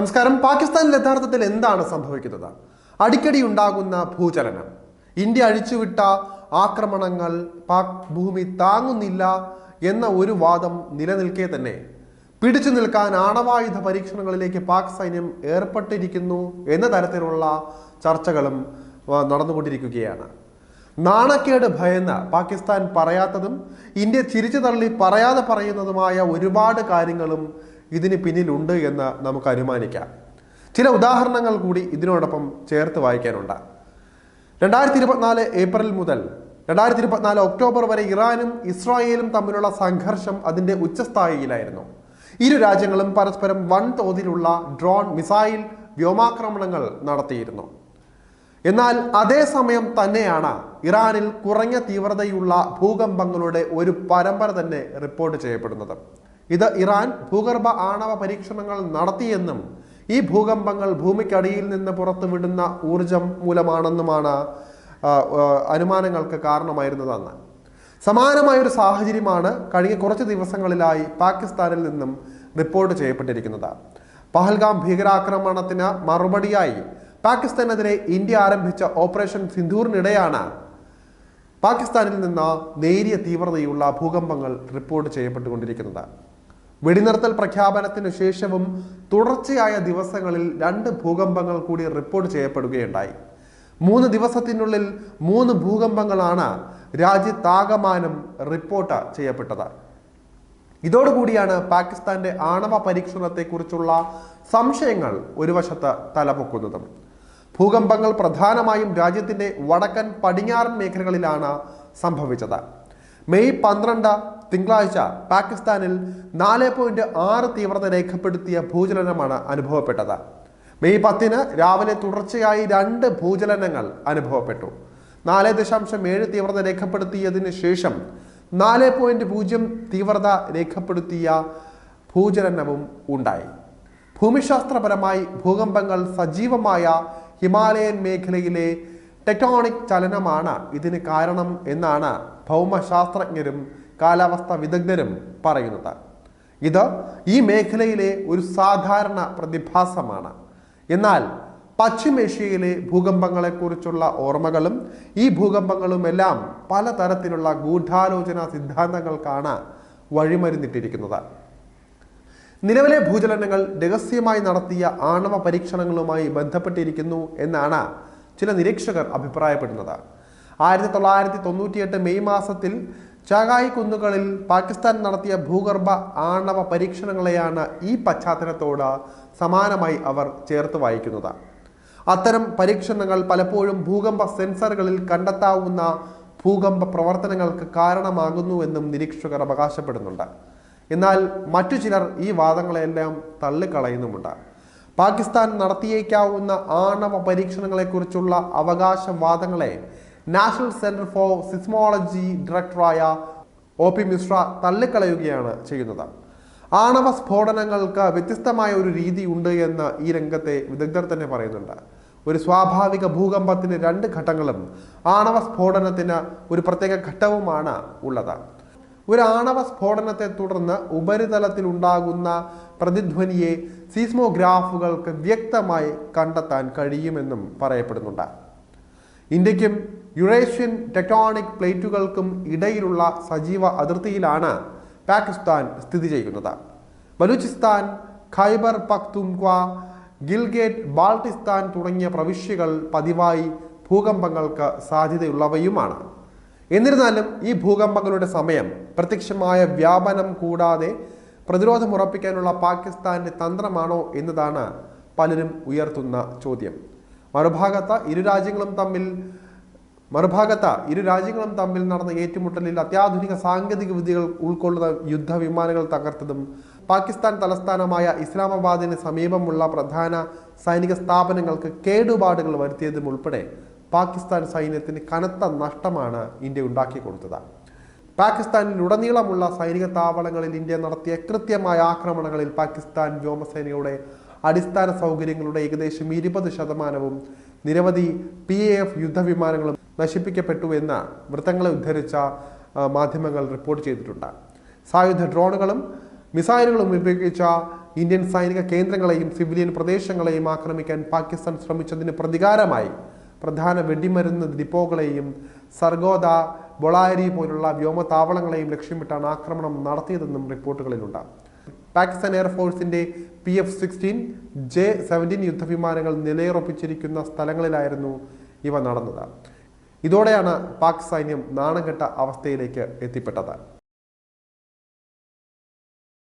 നമസ്കാരം. പാകിസ്ഥാനിൽ യഥാർത്ഥത്തിൽ എന്താണ് സംഭവിക്കുന്നത്? അടിക്കടി ഉണ്ടാകുന്ന ഭൂചലനം. ഇന്ത്യ അഴിച്ചുവിട്ട ആക്രമണങ്ങൾ പാക് ഭൂമി താങ്ങുന്നില്ല എന്ന ഒരു വാദം നിലനിൽക്കെ തന്നെ. പിടിച്ചു നിൽക്കാൻ ആണവായുധ പരീക്ഷണങ്ങളിലേക്ക് പാക് സൈന്യം ഏർപ്പെട്ടിരിക്കുന്നു എന്ന തരത്തിലുള്ള ചർച്ചകളും നടന്നുകൊണ്ടിരിക്കുകയാണ്. നാണക്കേട് ഭയന്ന് പാകിസ്ഥാൻ പറയാത്തതും ഇന്ത്യ ചിരിച്ചു തള്ളി പറയാതെ പറയുന്നതുമായ ഒരുപാട് കാര്യങ്ങളും ഇതിന് പിന്നിലുണ്ട് എന്ന് നമുക്ക് അനുമാനിക്കാം. ചില ഉദാഹരണങ്ങൾ കൂടി ഇതിനോടൊപ്പം ചേർത്ത് വായിക്കാനുണ്ട്. രണ്ടായിരത്തി ഇരുപത്തിനാല് ഏപ്രിൽ മുതൽ രണ്ടായിരത്തി ഇരുപത്തിനാല് ഒക്ടോബർ വരെ ഇറാനും ഇസ്രായേലും തമ്മിലുള്ള സംഘർഷം അതിന്റെ ഉച്ചസ്ഥായിയിലായിരുന്നു. ഇരു രാജ്യങ്ങളും പരസ്പരം വൻതോതിലുള്ള ഡ്രോൺ മിസൈൽ വ്യോമാക്രമണങ്ങൾ നടത്തിയിരുന്നു. എന്നാൽ അതേസമയം തന്നെയാണ് ഇറാനിൽ കുറഞ്ഞ തീവ്രതയുള്ള ഭൂകമ്പങ്ങളുടെ ഒരു പരമ്പര തന്നെ റിപ്പോർട്ട് ചെയ്യപ്പെടുന്നത്. ഇത് ഇറാൻ ഭൂഗർഭ ആണവ പരീക്ഷണങ്ങൾ നടത്തിയെന്നും ഈ ഭൂകമ്പങ്ങൾ ഭൂമിക്കടിയിൽ നിന്ന് പുറത്തുവിടുന്ന ഊർജം മൂലമാണെന്നുമാണ് അനുമാനങ്ങൾക്ക് കാരണമായിരുന്നതെന്ന്. സമാനമായ ഒരു സാഹചര്യമാണ് കഴിഞ്ഞ കുറച്ച് ദിവസങ്ങളിലായി പാകിസ്ഥാനിൽ നിന്നും റിപ്പോർട്ട് ചെയ്യപ്പെട്ടിരിക്കുന്നത്. പഹൽഗാം ഭീകരാക്രമണത്തിന് മറുപടിയായി പാകിസ്ഥാനെതിരെ ഇന്ത്യ ആരംഭിച്ച ഓപ്പറേഷൻ സിന്ധൂറിനിടെയാണ് പാകിസ്ഥാനിൽ നിന്ന് നേരിയ തീവ്രതയുള്ള ഭൂകമ്പങ്ങൾ റിപ്പോർട്ട് ചെയ്യപ്പെട്ടുകൊണ്ടിരിക്കുന്നത്. വെടിനിർത്തൽ പ്രഖ്യാപനത്തിനു ശേഷവും തുടർച്ചയായ ദിവസങ്ങളിൽ രണ്ട് ഭൂകമ്പങ്ങൾ കൂടി റിപ്പോർട്ട് ചെയ്യപ്പെടുകയുണ്ടായി. മൂന്ന് ദിവസത്തിനുള്ളിൽ മൂന്ന് ഭൂകമ്പങ്ങളാണ് രാജ്യത്താകമാനം റിപ്പോർട്ട് ചെയ്യപ്പെട്ടത്. ഇതോടുകൂടിയാണ് പാകിസ്ഥാന്റെ ആണവ പരീക്ഷണത്തെക്കുറിച്ചുള്ള സംശയങ്ങൾ ഒരു വശത്ത് തലപൊക്കുന്നതും. ഭൂകമ്പങ്ങൾ പ്രധാനമായും രാജ്യത്തിന്റെ വടക്കൻ പടിഞ്ഞാറൻ മേഖലകളിലാണ് സംഭവിച്ചത്. മെയ് പന്ത്രണ്ട് തിങ്കളാഴ്ച പാകിസ്ഥാനിൽ നാല് പോയിന്റ് ആറ് തീവ്രത രേഖപ്പെടുത്തിയ ഭൂചലനമാണ് അനുഭവപ്പെട്ടത്. മെയ് പത്തിന് രാവിലെ തുടർച്ചയായി രണ്ട് ഭൂചലനങ്ങൾ അനുഭവപ്പെട്ടു. നാല് ദശാംശം ഏഴ് തീവ്രത രേഖപ്പെടുത്തിയതിന് ശേഷം നാല് പോയിന്റ് പൂജ്യം തീവ്രത രേഖപ്പെടുത്തിയ ഭൂചലനവും ഉണ്ടായി. ഭൂമിശാസ്ത്രപരമായി ഭൂകമ്പങ്ങൾ സജീവമായ ഹിമാലയൻ മേഖലയിലെ ടെക്ടോണിക് ചലനമാണ് ഇതിന് കാരണം എന്നാണ് ഭൗമശാസ്ത്രജ്ഞരും കാലാവസ്ഥ വിദഗ്ധരും പറയുന്നത്. ഇത് ഈ മേഖലയിലെ ഒരു സാധാരണ പ്രതിഭാസമാണ്. എന്നാൽ പശ്ചിമേഷ്യയിലെ ഭൂകമ്പങ്ങളെക്കുറിച്ചുള്ള ഓർമ്മകളും ഈ ഭൂകമ്പങ്ങളുമെല്ലാം പലതരത്തിലുള്ള ഗൂഢാലോചന സിദ്ധാന്തങ്ങൾക്കാണ് വഴിമരുന്നിട്ടിരിക്കുന്നത്. നിലവിലെ ഭൂചലനങ്ങൾ രഹസ്യമായി നടത്തിയ ആണവ പരീക്ഷണങ്ങളുമായി ബന്ധപ്പെട്ടിരിക്കുന്നു എന്നാണ് ചില നിരീക്ഷകർ അഭിപ്രായപ്പെടുന്നത് ആയിരത്തി തൊള്ളായിരത്തി തൊണ്ണൂറ്റിയെട്ട് മെയ് മാസത്തിൽ ചാഗായ് കുന്നുകളിൽ പാകിസ്ഥാൻ നടത്തിയ ഭൂഗർഭ ആണവ പരീക്ഷണങ്ങളെയാണ് ഈ പശ്ചാത്തലത്തോട് സമാനമായി അവർ ചേർത്ത് വായിക്കുന്നത്. അത്തരം പരീക്ഷണങ്ങൾ പലപ്പോഴും ഭൂകമ്പ സെൻസറുകളിൽ കണ്ടെത്താവുന്ന ഭൂകമ്പ പ്രവർത്തനങ്ങൾക്ക് കാരണമാകുന്നുവെന്നും നിരീക്ഷകർ അവകാശപ്പെടുന്നുണ്ട്. എന്നാൽ മറ്റു ചിലർ ഈ വാദങ്ങളെല്ലാം തള്ളിക്കളയുന്നുമുണ്ട്. പാകിസ്ഥാൻ നടത്തിയേക്കാവുന്ന ആണവ പരീക്ഷണങ്ങളെക്കുറിച്ചുള്ള അവകാശവാദങ്ങളെ നാഷണൽ സെന്റർ ഫോർ സിസ്മോളജി ഡയറക്ടറായ ഒ പി മിശ്ര തള്ളിക്കളയുകയാണ് ചെയ്യുന്നത്. ആണവ സ്ഫോടനങ്ങൾക്ക് വ്യത്യസ്തമായ ഒരു രീതി ഉണ്ട് എന്ന് ഈ രംഗത്തെ വിദഗ്ധർ തന്നെ പറയുന്നുണ്ട്. ഒരു സ്വാഭാവിക ഭൂകമ്പത്തിന് രണ്ട് ഘട്ടങ്ങളും ആണവ സ്ഫോടനത്തിന് ഒരു പ്രത്യേക ഘട്ടവുമാണ് ഉള്ളത്. ഒരു ആണവ സ്ഫോടനത്തെ തുടർന്ന് ഉപരിതലത്തിൽ ഉണ്ടാകുന്ന പ്രതിധ്വനിയെ സീസ്മോഗ്രാഫുകൾക്ക് വ്യക്തമായി കണ്ടെത്താൻ കഴിയുമെന്നും പറയപ്പെടുന്നുണ്ട്. ഇന്ത്യക്കും യുറേഷ്യൻ ടെക്ടോണിക് പ്ലേറ്റുകൾക്കും ഇടയിലുള്ള സജീവ അതിർത്തിയിലാണ് പാകിസ്ഥാൻ സ്ഥിതി ചെയ്യുന്നത്. ബലൂചിസ്ഥാൻ ഖൈബർ പക്തുംക്വ ഗിൽഗേറ്റ് ബാൾട്ടിസ്ഥാൻ തുടങ്ങിയ പ്രവിശ്യകൾ പതിവായി ഭൂകമ്പങ്ങൾക്ക് സാധ്യതയുള്ളവയുമാണ്. എന്നിരുന്നാലും ഈ ഭൂകമ്പങ്ങളുടെ സമയം പ്രത്യക്ഷമായ വ്യാപനം കൂടാതെ പ്രതിരോധം ഉറപ്പിക്കാനുള്ള പാകിസ്ഥാന്റെ തന്ത്രമാണോ എന്നതാണ് പലരും ഉയർത്തുന്ന ചോദ്യം. മറുഭാഗത്ത് ഇരു രാജ്യങ്ങളും തമ്മിൽ മറുഭാഗത്ത് ഇരു രാജ്യങ്ങളും തമ്മിൽ നടന്ന ഏറ്റുമുട്ടലിൽ അത്യാധുനിക സാങ്കേതിക വിദ്യകൾ ഉൾക്കൊള്ളുന്ന യുദ്ധവിമാനങ്ങൾ തകർത്തതും പാകിസ്ഥാൻ തലസ്ഥാനമായ ഇസ്ലാമാബാദിന് സമീപമുള്ള പ്രധാന സൈനിക സ്ഥാപനങ്ങൾക്ക് കേടുപാടുകൾ വരുത്തിയതും ഉൾപ്പെടെ പാകിസ്ഥാൻ സൈന്യത്തിന് കനത്ത നഷ്ടമാണ് ഇന്ത്യ ഉണ്ടാക്കി കൊടുത്തത് പാകിസ്ഥാനിലുടനീളമുള്ള സൈനിക താവളങ്ങളിൽ ഇന്ത്യ നടത്തിയ കൃത്യമായ ആക്രമണങ്ങളിൽ പാകിസ്ഥാൻ വ്യോമസേനയുടെ അടിസ്ഥാന സൗകര്യങ്ങളുടെ ഏകദേശം ഇരുപത് ശതമാനവും നിരവധി പി എ എഫ് യുദ്ധവിമാനങ്ങളും നശിപ്പിക്കപ്പെട്ടു എന്ന് വൃത്തങ്ങളെ ഉദ്ധരിച്ച മാധ്യമങ്ങൾ റിപ്പോർട്ട് ചെയ്തിട്ടുണ്ട്. സായുധ ഡ്രോണുകളും മിസൈലുകളും ഉപയോഗിച്ച ഇന്ത്യൻ സൈനിക കേന്ദ്രങ്ങളെയും സിവിലിയൻ പ്രദേശങ്ങളെയും ആക്രമിക്കാൻ പാകിസ്ഥാൻ ശ്രമിച്ചതിന് പ്രതികാരമായി പ്രധാന വെടിമരുന്ന് ഡിപ്പോകളെയും സർഗോദ ബൊളാരി പോലുള്ള വ്യോമതാവളങ്ങളെയും ലക്ഷ്യമിട്ടാണ് ആക്രമണം നടത്തിയതെന്നും റിപ്പോർട്ടുകളിലുണ്ട്. Pakistan എയർഫോഴ്സിന്റെ P F sixteen J seventeen യുദ്ധവിമാനങ്ങൾ നിലയുറപ്പിച്ചിരിക്കുന്ന സ്ഥലങ്ങളിലായിരുന്നു ഇവ നടന്നത്. ഇതോടെയാണ് പാക് സൈന്യം നാണംകെട്ട അവസ്ഥയിലേക്ക് എത്തിപ്പെട്ടത്.